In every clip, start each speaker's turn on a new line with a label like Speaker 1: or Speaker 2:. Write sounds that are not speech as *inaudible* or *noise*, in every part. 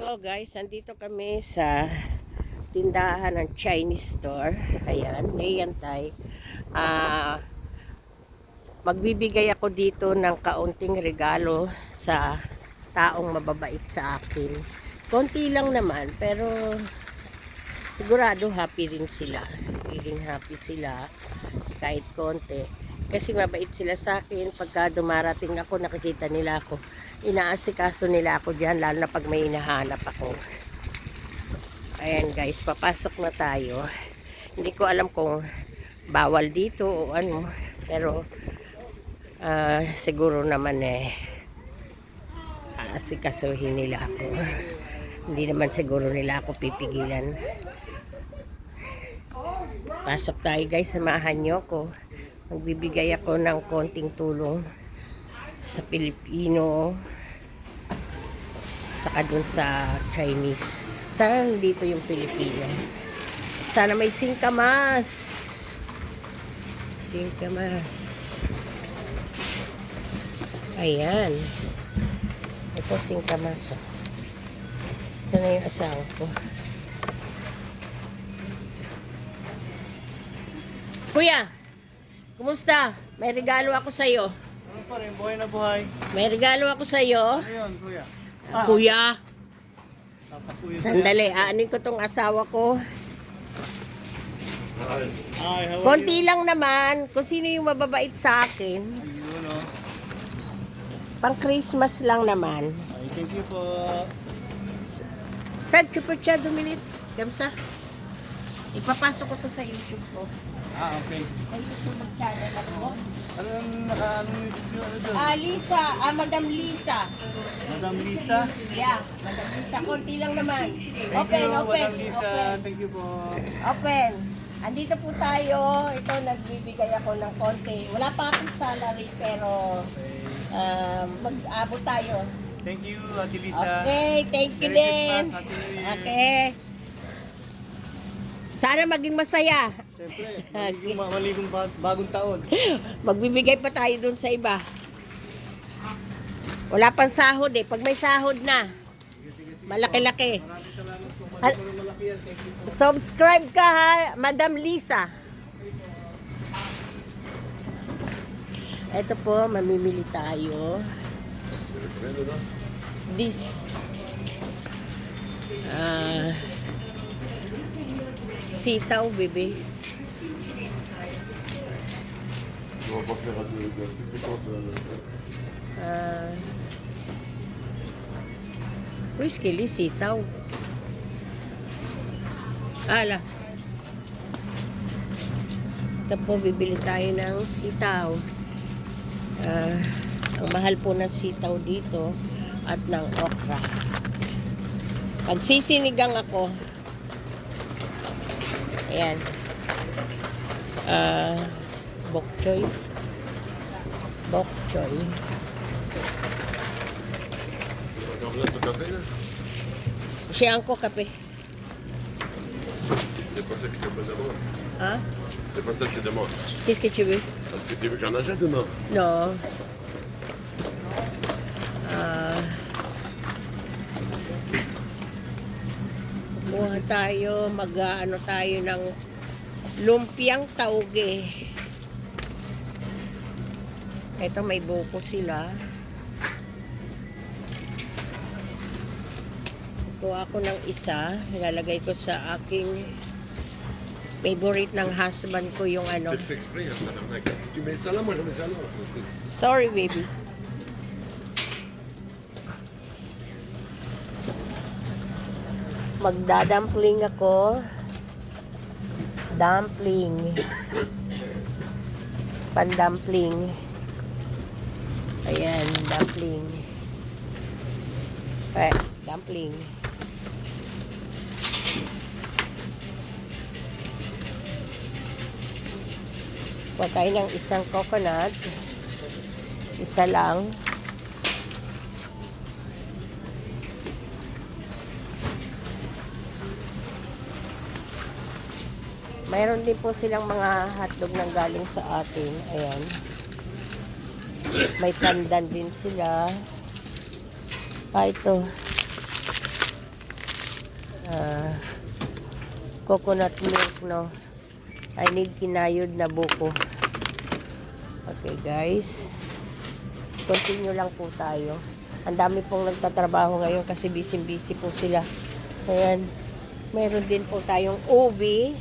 Speaker 1: Hello guys, nandito kami sa tindahan ng Chinese store. Ayan, Layantay. Ah, magbibigay ako dito ng kaunting regalo sa taong mababait sa akin. Konti lang naman, pero sigurado happy rin sila. Magiging happy sila kahit konti. Kasi mabait sila sa akin. Pagka dumarating ako, nakikita nila ako. Inaasikaso nila ako dyan, lalo na pag may hinahanap ako. Ayan guys, papasok na tayo. Hindi ko alam kung bawal dito o ano. Pero ah, siguro naman eh aasikasuhin nila ako. Hindi naman siguro nila ako pipigilan. Pasok tayo guys, samahan nyo ko. Magbibigay ako ng konting tulong sa Pilipino saka dun sa Chinese. Sana nandito yung Pilipino. Sana may singkamas. Singkamas. Ayan. Ito singkamas. oh. Sana yung asawa ko. Kuya, kumusta? May regalo ako sa iyo.
Speaker 2: Ano pa rin, buhay na buhay.
Speaker 1: May regalo ako sa iyo.
Speaker 2: Ano yun, kuya?
Speaker 1: Kuya,
Speaker 2: Tapakuya
Speaker 1: sandali, aanin ko tong asawa ko.
Speaker 2: Ay, how are
Speaker 1: Konti
Speaker 2: you?
Speaker 1: lang naman, kung sino yung mababait sa akin.
Speaker 2: Ayun, oh.
Speaker 1: Pang Christmas lang naman.
Speaker 2: Ay, thank you po.
Speaker 1: Sad, super siya, dumilit. Gamsa. Ipapasok ko to sa YouTube ko.
Speaker 2: Ah, okay.
Speaker 1: Sa YouTube channel ako.
Speaker 2: Ano yung naka, anong YouTube nyo? Ano doon?
Speaker 1: Ah, Lisa. Ah, Madam Lisa.
Speaker 2: Madam Lisa.
Speaker 1: Yeah, Madam Lisa. Konti lang naman.
Speaker 2: Thank
Speaker 1: Open,
Speaker 2: you,
Speaker 1: open.
Speaker 2: Madam Lisa.
Speaker 1: Open.
Speaker 2: Thank you po.
Speaker 1: Open. Andito po tayo. Ito, nagbibigay ako ng konti. Wala pa akong salary, pero um, mag-abot tayo.
Speaker 2: Thank you, Ate Lisa.
Speaker 1: Okay, thank you
Speaker 2: Merry
Speaker 1: din.
Speaker 2: Christmas.
Speaker 1: Okay. Sana maging masaya.
Speaker 2: Siyempre, maligong, maligong bag- bagong taon. *laughs*
Speaker 1: Magbibigay pa tayo dun sa iba. Wala pang sahod eh. Pag may sahod na, malaki-laki. Subscribe ka ha, Madam Lisa. Ito po, mamimili tayo. This. Ah. sitaw, bebe.
Speaker 3: On va pas faire un peu de compétence.
Speaker 1: Ah. Risky, sitaw. Ala. Po, bibili tayo ng sitaw. Ah, ang mahal po ng sitaw dito at ng okra. Pagsisinigang ako, ayan, ah, bok choy. Bok choy.
Speaker 3: Encore là, ton café là
Speaker 1: Siya ko kape.
Speaker 3: C'est pas ça que je te demande.
Speaker 1: Hein?
Speaker 3: C'est pas ça que je te demande.
Speaker 1: Qu'est-ce que tu veux?
Speaker 3: Est-ce que tu veux que j'en achète ou non
Speaker 1: No. Ah. Kuha tayo, mag-ano tayo ng lumpiang tauge. Ito may buko sila. Kuha ako ng isa, ilalagay ko sa aking favorite ng husband ko yung ano. Sorry, baby. Magdadumpling ako. Dumpling. Pandumpling. Ayan, dumpling. Eh, dumpling. Kuha ng isang coconut. Isa lang. Mayroon din po silang mga hotdog nang galing sa atin. Ayan. May pandan din sila. Ah, ito. ah, coconut milk, no? I need kinayod na buko. Okay, guys. Continue lang po tayo. Ang dami pong nagtatrabaho ngayon kasi busy-busy po sila. Ayan. Meron din po tayong ubi.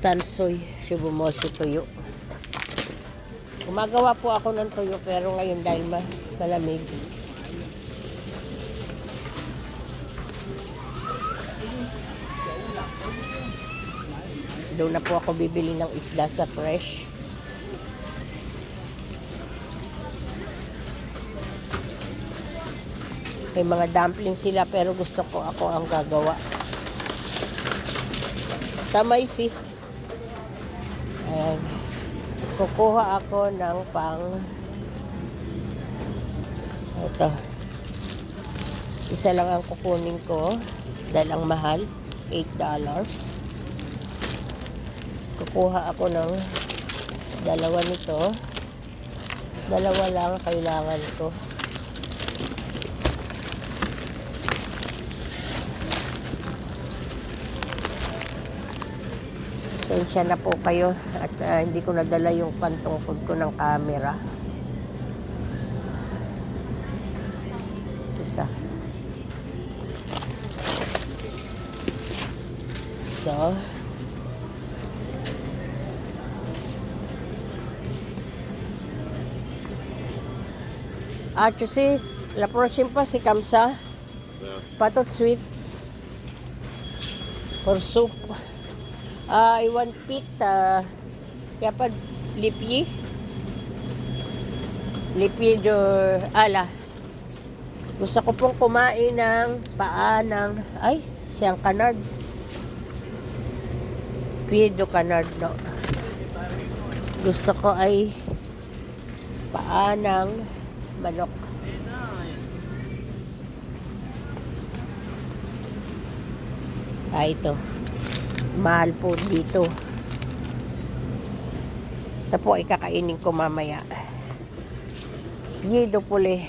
Speaker 1: Tansoy, Shibumoshi tuyo. Gumagawa po ako ng tuyo pero ngayon dahil ma malamig. Doon na po ako bibili ng isda sa fresh. May mga dumpling sila pero gusto ko ako ang gagawa. Tamay si. Ayan. Kukuha ako ng pang ito. Isa lang ang kukunin ko dahil ang mahal, $8. Kukuha ako ng dalawa nito. Dalawa lang kailangan ko. Sensya na po kayo at ah, hindi ko nadala yung pantungkod ko ng camera. Sisa. So, Ah, tu sais, la prochaine comme ça. Pas tout de suite. For soup. Ah, I want pit. Uh, kaya pa, lipi. Lipi de ala. Gusto ko pong kumain ng paa ng, ay, siyang canard. Pied de canard, no. Gusto ko ay paa ng manok. Ah, ito. Mahal po dito. Ito po ay kakainin ko mamaya. Yedo puli.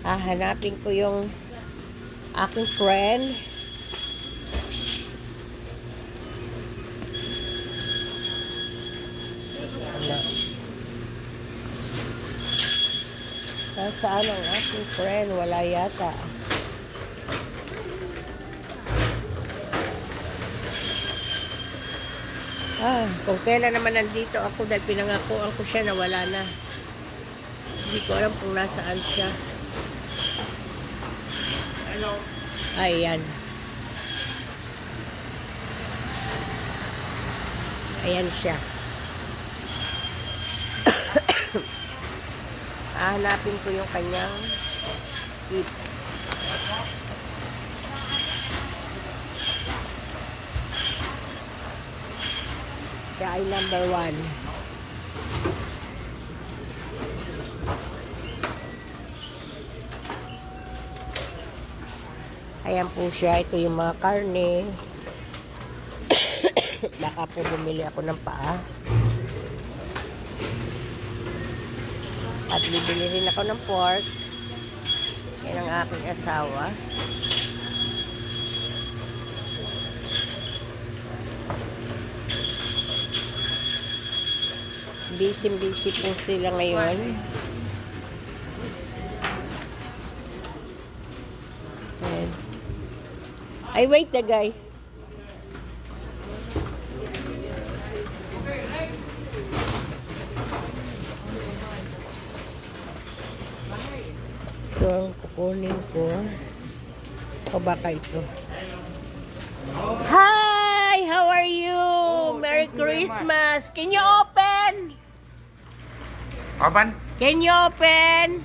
Speaker 1: Ah, hanapin ko yung aking friend. Nasaan ang aking friend? Wala yata. Ah, kung kailan naman nandito ako dahil pinangakuan ko siya na wala na. Hindi ko alam kung nasaan siya.
Speaker 2: Hello.
Speaker 1: Ayan. Ayan siya. *coughs* Hahanapin ko yung kanyang tip. Siya ay number one. Ayan po siya. Ito yung mga karne. *coughs* Baka po bumili ako ng paa. At bibili rin ako ng pork. Yan ang aking asawa. Busy-busy po sila ngayon. Ayan. Ay, wait the guy. Ito ang kukunin ko. O baka ito. Hi! How are you? Merry Christmas! Can you open?
Speaker 4: Open?
Speaker 1: Can you open?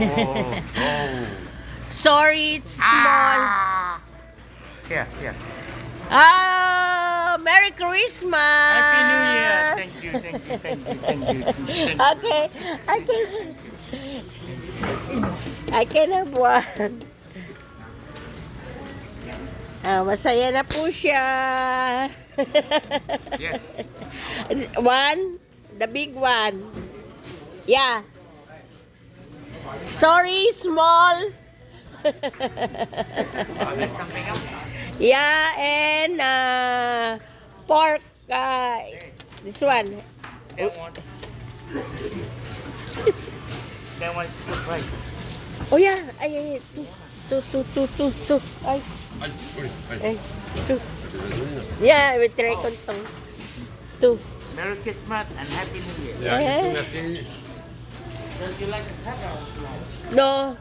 Speaker 4: Oh, oh.
Speaker 1: Sorry, it's small.
Speaker 4: Ah! Here, here.
Speaker 1: Ah, Merry Christmas!
Speaker 4: Happy New Year. Thank you, thank you, thank you, thank you. Thank *laughs* you.
Speaker 1: Okay, I can. I can have one. Ah, masaya na po siya.
Speaker 4: Yes.
Speaker 1: one, the big one. Yeah. Sorry, small. *laughs* Yeah, and uh, pork. Uh, this one.
Speaker 4: That one. that one's good price.
Speaker 1: Oh yeah, ay, ay, ay, two, two, two, two, two, two. Ay,
Speaker 3: Ay, ay.
Speaker 1: ay, two. Yeah, we try ko tong two.
Speaker 4: Merry Christmas and Happy New Year.
Speaker 3: Yeah, you too, merci.
Speaker 4: Don't you like the color?
Speaker 1: No.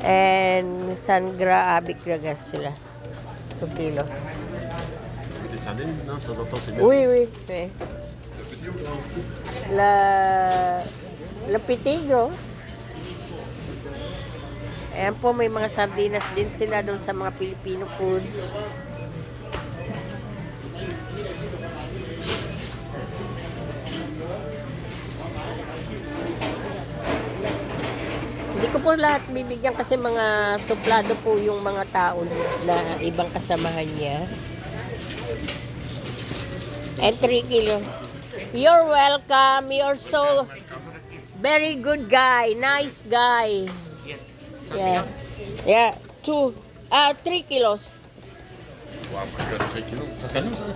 Speaker 1: And sangra abik ragas sila. 2 kilo.
Speaker 3: Des sardines, non, de temps en temps, c'est bien.
Speaker 1: Oui, oui.
Speaker 3: Le petit ou grand
Speaker 1: La La Pitigro. Ayan po, may mga sardinas din sila doon sa mga Filipino foods. Hindi ko po lahat bibigyan kasi mga suplado po yung mga tao na ibang kasamahan niya. And 3 kilo. You're welcome. You're so very good guy. Nice guy. Yeah. Yeah. Two. Ah, three kilos.
Speaker 3: Wow, my God, 3 kilos. Ça, c'est à nous, ça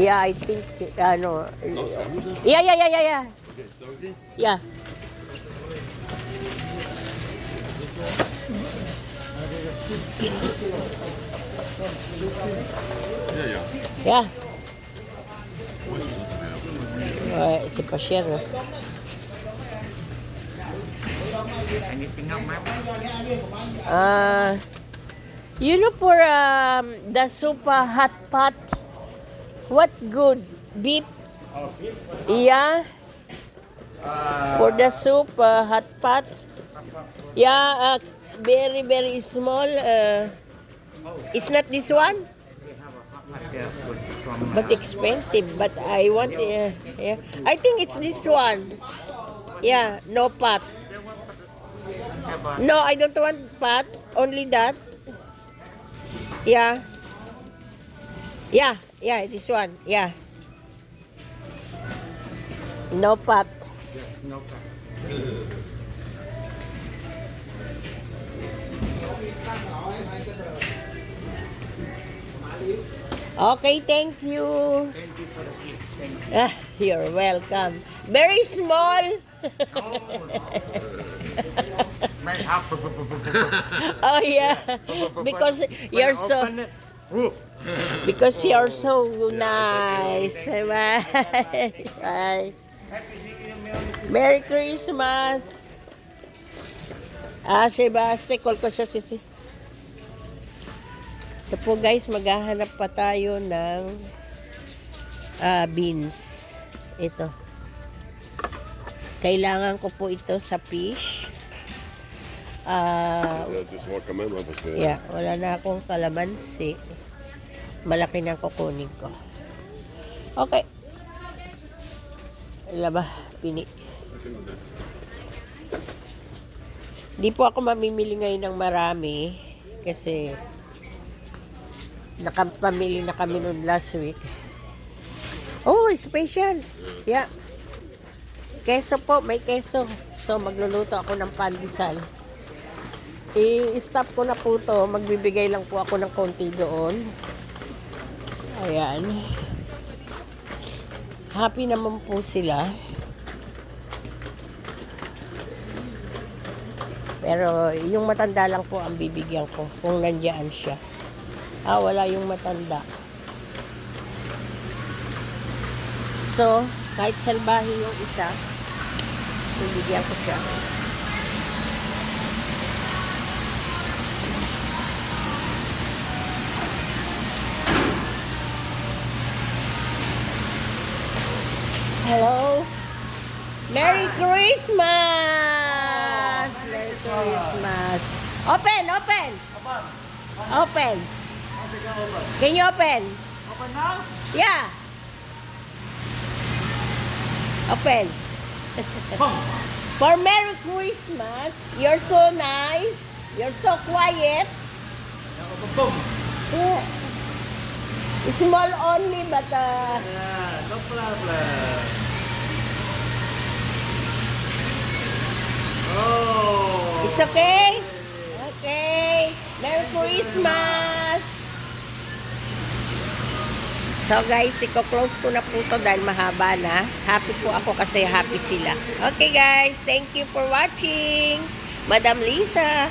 Speaker 1: Yeah, I think, ano.
Speaker 3: Ça
Speaker 1: Yeah, yeah, yeah, yeah, yeah. Yeah.
Speaker 3: Yeah. Ouais,
Speaker 1: c'est pas you know for um, the super hot pot, what good? Beef? Yeah. For the soup, uh, hot pot. Yeah, uh, very, very small. Uh, it's not this one, but expensive. But I want, uh, yeah. I think it's this one. Yeah, no pot. No, I don't want pot. Only that. Yeah. Yeah, yeah, this one. Yeah. No pot.
Speaker 4: no pot.
Speaker 1: Okay, thank you.
Speaker 4: Thank you for the gift. Thank you.
Speaker 1: Ah, you're welcome. Very small.
Speaker 4: Oh, *laughs*
Speaker 1: oh yeah. Because you're so because you're so nice. Bye. Bye. Merry Christmas. Ah, si call ko siya si Ito po guys, maghahanap pa tayo ng ah, beans. Ito. Kailangan ko po ito sa fish. Ah,
Speaker 3: Yeah,
Speaker 1: wala na akong kalamansi. Malaki na kukunin ko. Okay. Wala ba? Pini. Di po ako mamimili ngayon ng marami kasi nakapamili na kami noon last week. Oh, special. Yeah. Keso po, may keso. So, magluluto ako ng pandesal. I-stop ko na po to. Magbibigay lang po ako ng konti doon. Ayan. Happy naman po sila. Pero yung matanda lang po ang bibigyan ko kung nandiyan siya. Ah, wala yung matanda. So, kahit salbahe yung isa, bibigyan ko siya. Hello. Merry Christmas! Merry Christmas. Open, open. Open. Can you open?
Speaker 4: Open now?
Speaker 1: Yeah. Open. *laughs* For Merry Christmas, you're so nice. You're so quiet. Yeah. Small only, but uh,
Speaker 2: Yeah, no problem. Oh!
Speaker 1: it's okay. Okay. Merry Christmas! So guys, iko-close ko na po to dahil mahaba na. Happy po ako kasi happy sila. Okay guys, thank you for watching. Madam Lisa.